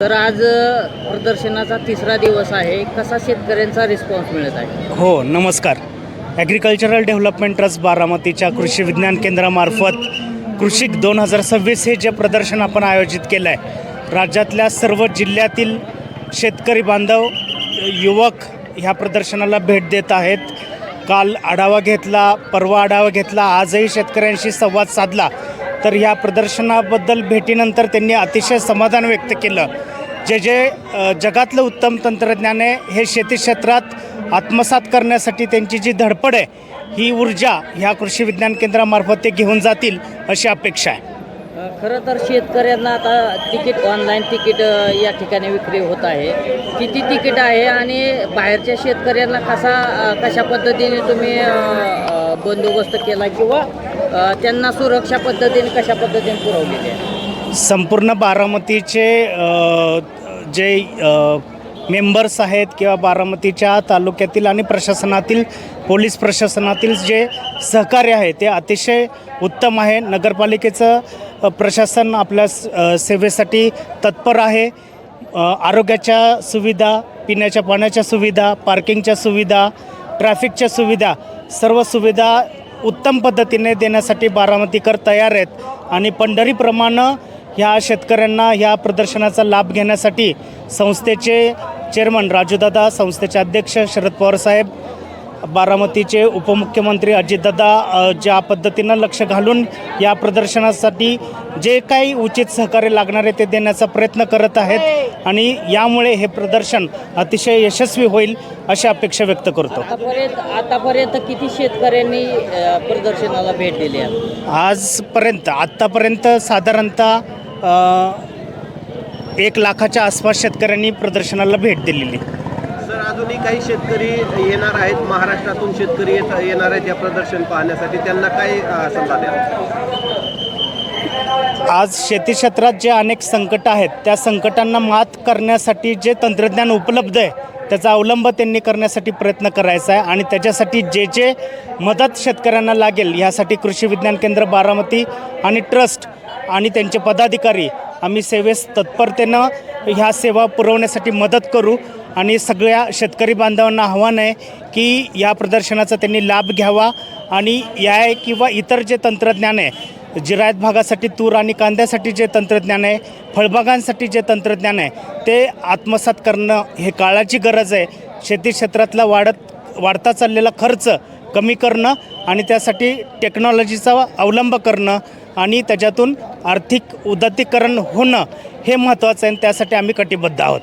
तर आज प्रदर्शनाचा तिसरा दिवस आहे. कसा शेतकऱ्यांचा रिस्पॉन्स मिळत आहे? हो नमस्कार. ॲग्रिकल्चरल डेव्हलपमेंट ट्रस्ट बारामतीच्या कृषी विज्ञान केंद्रामार्फत कृषिक दोन हजार सव्वीस हे जे प्रदर्शन आपण आयोजित केलं आहे राज्यातल्या सर्व जिल्ह्यातील शेतकरी बांधव युवक ह्या प्रदर्शनाला भेट देत आहेत. काल आढावा घेतला परवा आढावा घेतला आजही शेतकऱ्यांशी संवाद साधला. तर ह्या प्रदर्शनाबद्दल भेटीनंतर त्यांनी अतिशय समाधान व्यक्त केलं. जे जे जगातलं उत्तम तंत्रज्ञान आहे हे शेती क्षेत्रात आत्मसात करण्यासाठी त्यांची जी धडपड आहे ही ऊर्जा ह्या कृषी विज्ञान केंद्रामार्फत ते घेऊन जातील अशी अपेक्षा आहे. खरं तर शेतकऱ्यांना आता तिकीट ऑनलाईन तिकीट या ठिकाणी विक्री होत आहे. किती तिकीट आहे आणि बाहेरच्या शेतकऱ्यांना कसा कशा पद्धतीने तुम्ही बंदोबस्त केला किंवा त्यांना सुरक्षा पद्धतीने कशा पद्धतीने पुरवलेली आहे? संपूर्ण बारामतीचे जे मेंबर्स आहेत किंवा बारामतीच्या तालुक्यातील आणि प्रशासनातील पोलीस प्रशासनातील जे सहकार्य आहे ते अतिशय उत्तम आहे. नगरपालिकेचं प्रशासन आपल्या स- सेवेसाठी तत्पर आहे. आरोग्याच्या सुविधा पिण्याच्या पाण्याच्या सुविधा पार्किंगच्या सुविधा ट्रॅफिकच्या सुविधा सर्व सुविधा उत्तम पद्धतीने देण्यासाठी बारामतीकर तयार आहेत. आणि पंढरीप्रमाणे ह्या शेतकऱ्यांना ह्या प्रदर्शनाचा लाभ घेण्यासाठी संस्थेचे चेअरमन राजूदादा संस्थेचे अध्यक्ष शरद पवार साहेब बारामतीचे उपमुख्यमंत्री अजितदादा ज्या पद्धतीनं लक्ष घालून या प्रदर्शनासाठी जे काही उचित सहकार्य लागणार आहे ते देण्याचा प्रयत्न करत आहेत आणि यामुळे हे प्रदर्शन अतिशय यशस्वी होईल अशी अपेक्षा व्यक्त करतो. आतापर्यंत आतापर्यंत किती शेतकऱ्यांनी प्रदर्शनाला भेट दिली आहे? आजपर्यंत आत्तापर्यंत साधारणतः एक लाखाच्या आसपास शेतकऱ्यांनी प्रदर्शनाला भेट दिलेली. अजूनही काही शेतकरी येणार आहेत. महाराष्ट्रातून शेतकरी येणार आहेत या प्रदर्शन पाहण्यासाठी. त्यांना काय सल्ला द्या आज शेती क्षेत्रात जे अनेक संकट आहेत त्या संकटांना मात करण्यासाठी जे तंत्रज्ञान उपलब्ध आहे त्याचा अवलंब त्यांनी करण्यासाठी प्रयत्न करायचा आहे. आणि त्याच्यासाठी जे जे मदत शेतकऱ्यांना लागेल ह्यासाठी कृषी विज्ञान केंद्र बारामती आणि ट्रस्ट आणि त्यांचे पदाधिकारी आम्ही सेवेस तत्परतेनं ह्या सेवा पुरवण्यासाठी मदत करू. आणि सगळ्या शेतकरी बांधवांना आव्हान आहे की या प्रदर्शनाचा त्यांनी लाभ घ्यावा आणि या किंवा इतर जे तंत्रज्ञान आहे जिरायत भागासाठी तूर आणि कांद्यासाठी जे तंत्रज्ञान आहे फळबागांसाठी जे तंत्रज्ञान आहे ते आत्मसात करणं हे काळाची गरज आहे. शेती क्षेत्रातला वाढत वाढता चाललेला खर्च कमी करणं आणि त्यासाठी टेक्नॉलॉजीचा अवलंब करणं आणि त्याच्यातून आर्थिक उदात्तीकरण होणं हे महत्त्वाचं आहे आणि त्यासाठी आम्ही कटिबद्ध आहोत.